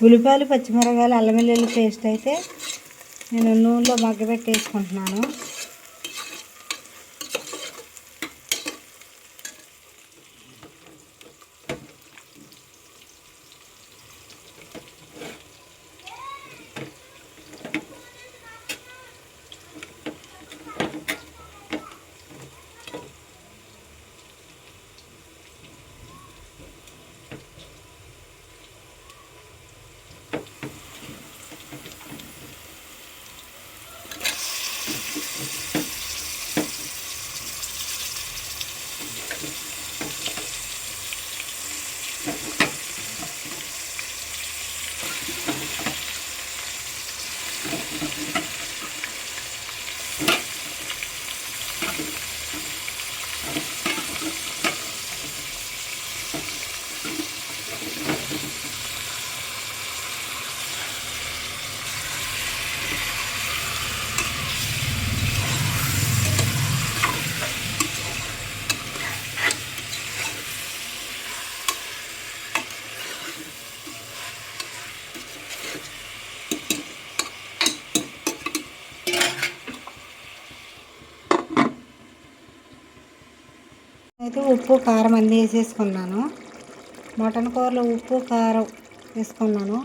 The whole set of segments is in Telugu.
ఉల్లిపాయలు పచ్చిమిరకాయలు అల్లం వెల్లుల్లి పేస్ట్ అయితే నేను నూనెలో మగ్గబెట్టి అయితే ఉప్పు కారం అన్నీ వేసేసుకున్నాను. మటన్ కూరలో ఉప్పు కారం వేసుకున్నాను.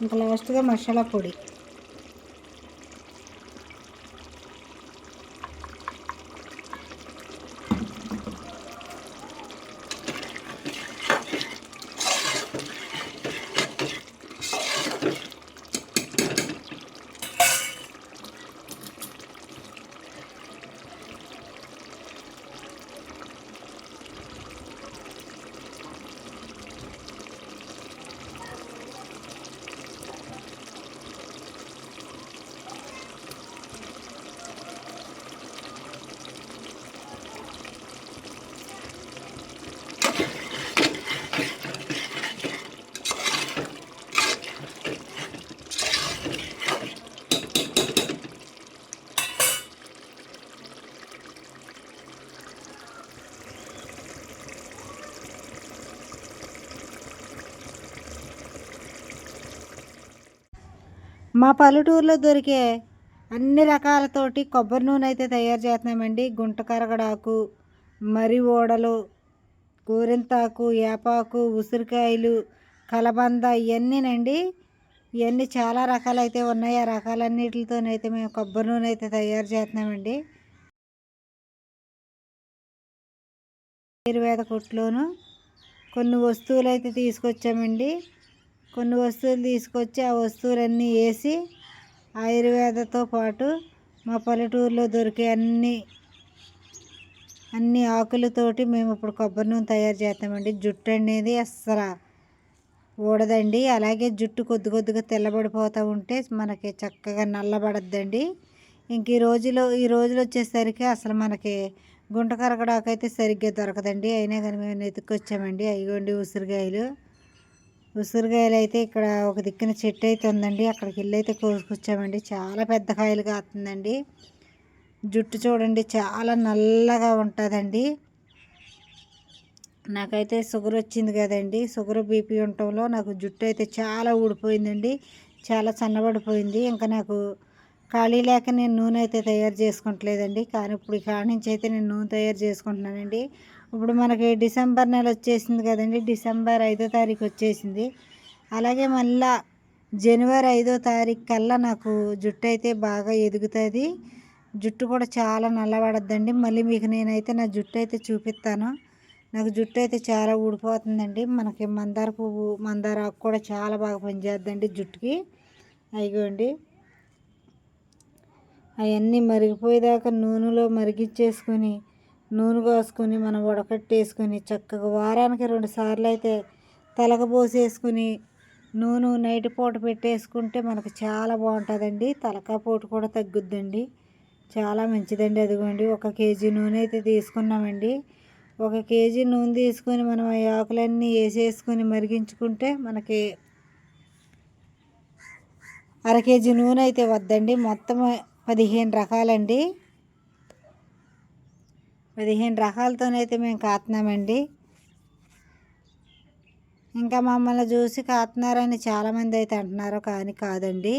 ఇంకా లాస్ట్గా మసాలా పొడి. మా పల్లెటూరులో దొరికే అన్ని రకాలతోటి కొబ్బరి నూనె అయితే తయారు చేస్తున్నామండి. గుంట కరగడాకు మరి ఓడలు గోరింతాకు ఏపాకు ఉసిరికాయలు కలబంద ఇవన్నీనండి ఇవన్నీ చాలా రకాలు అయితే ఉన్నాయి. ఆ రకాలన్నిటితోనైతే మేము కొబ్బరి నూనె అయితే తయారు చేస్తున్నామండి. ఆయుర్వేద కొట్లోను కొన్ని వస్తువులు అయితే తీసుకొచ్చామండి. కొన్ని వస్తువులు తీసుకొచ్చి ఆ వస్తువులన్నీ వేసి ఆయుర్వేదతో పాటు మా పల్లెటూరులో దొరికే అన్ని అన్ని ఆకులతోటి మేము ఇప్పుడు కొబ్బరి నూనె తయారు చేస్తామండి. జుట్టు అనేది అస్సలు ఊడదండి. అలాగే జుట్టు కొద్ది కొద్దిగా తెల్లబడిపోతూ ఉంటే మనకి చక్కగా నల్లబడద్దండి. ఇంక ఈ రోజులో ఈ రోజులు వచ్చేసరికి అసలు మనకి గుంట కరగడాకు అయితే సరిగ్గా దొరకదండి. అయినా కానీ మేము ఎత్తుకొచ్చామండి అయిగోండి ఉసిరికాయలు ఉసిరికాయలు అయితే ఇక్కడ ఒక దిక్కున చెట్టు అయితే ఉందండి. అక్కడికి వెళ్ళి అయితే కోసుకొచ్చామండి. చాలా పెద్ద కాయలు కాస్తుందండి జుట్టు చూడండి చాలా నల్లగా ఉంటుందండి. నాకైతే షుగర్ వచ్చింది కదండి. షుగర్ బీపీ ఉండటంలో నాకు జుట్టు అయితే చాలా ఊడిపోయిందండి. చాలా సన్నబడిపోయింది ఇంకా నాకు ఖాళీ లేక నేను నూనె అయితే తయారు చేసుకుంటలేదండి. కానీ ఇప్పుడు కాడి నుంచి అయితే నేను నూనె తయారు చేసుకుంటున్నానండి. ఇప్పుడు మనకి డిసెంబర్ నెల వచ్చేసింది కదండి. డిసెంబర్ ఐదో తారీఖు వచ్చేసింది. అలాగే మళ్ళా జనవరి ఐదో తారీఖు కల్లా నాకు జుట్టు అయితే బాగా ఎదుగుతుంది. జుట్టు కూడా చాలా నల్లబడద్దండి. మళ్ళీ మీకు నేనైతే నా జుట్టు అయితే చూపిస్తాను. నాకు జుట్టు అయితే చాలా ఊడిపోతుందండి. మనకి మందార పువ్వు మందార ఆకు కూడా చాలా బాగా పనిచేద్దండి జుట్టుకి. అయిగోండి అవన్నీ మరిగిపోయేదాకా నూనెలో మరిగించేసుకొని నూనె కోసుకొని మనం ఉడకట్టేసుకొని చక్కగా వారానికి రెండు సార్లు అయితే తలకపోసేసుకుని నూనె నైట్ పూట పెట్టేసుకుంటే మనకు చాలా బాగుంటుందండి. తలకా పోటు కూడా తగ్గుద్దండి. చాలా మంచిదండి అదిగోండి. ఒక కేజీ నూనె అయితే తీసుకున్నామండి. ఒక కేజీ నూనె తీసుకొని మనం ఆ ఆకులన్నీ వేసేసుకొని మరిగించుకుంటే మనకి అర కేజీ నూనె అయితే వద్దండి. మొత్తం పదిహేను రకాలండి. పదిహేను రకాలతోనైతే మేము కాతున్నామండి ఇంకా మమ్మల్ని చూసి కాతున్నారని చాలామంది అయితే అంటున్నారు. కానీ కాదండి.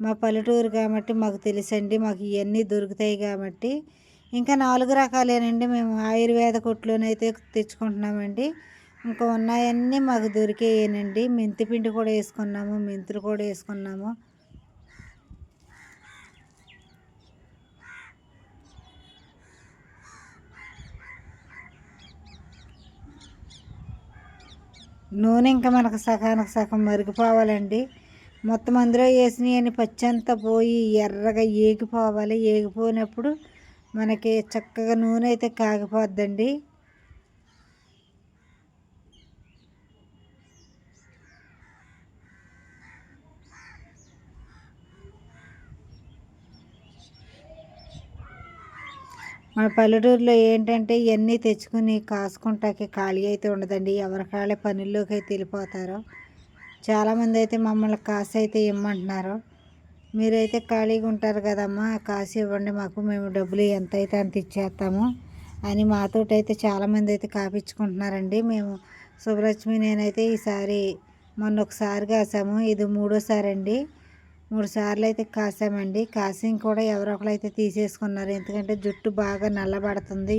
మా పల్లెటూరు కాబట్టి మాకు తెలుసండి. మాకు ఇవన్నీ దొరుకుతాయి కాబట్టి. ఇంకా నాలుగు రకాలేనండి. మేము ఆయుర్వేద కొట్లోనైతే తెచ్చుకుంటున్నామండి. ఇంకా ఉన్నాయన్నీ మాకు దొరికేయనండి. మెంతి పిండి కూడా వేసుకున్నాము. మెంతులు కూడా వేసుకున్నాము. నూనె ఇంకా మనకు సగానికి సగం మరిగిపోవాలండి. మొత్తం అందులో వేసినవన్నీ పచ్చంతా పోయి ఎర్రగా ఏగిపోవాలి. ఏగిపోయినప్పుడు మనకి చక్కగా నూనె అయితే కాగిపోద్దండి. మన పల్లెటూరులో ఏంటంటే ఇవన్నీ తెచ్చుకుని కాసుకుంటాకి ఖాళీ అయితే ఉండదండి. ఎవరి కాళ్ళే పనుల్లోకి అయితే వెళ్ళిపోతారు. చాలామంది అయితే మమ్మల్ని కాసు అయితే ఇమ్మంటున్నారు. మీరైతే ఖాళీగా ఉంటారు కదమ్మా కాసు ఇవ్వండి మాకు మేము డబ్బులు ఎంత అయితే అంత ఇచ్చేస్తాము అని మాతోటైతే అయితే చాలామంది అయితే కాపించుకుంటున్నారండి. మేము శుభలక్ష్మి నేనైతే ఈసారి మొన్న ఒకసారి కాసాము ఇది మూడోసారి అండి మూడు సార్లు అయితే కాసామండి. కాసి కూడా ఎవరో ఒకరు అయితే తీసేసుకున్నారు. ఎందుకంటే జుట్టు బాగా నల్లబడుతుంది.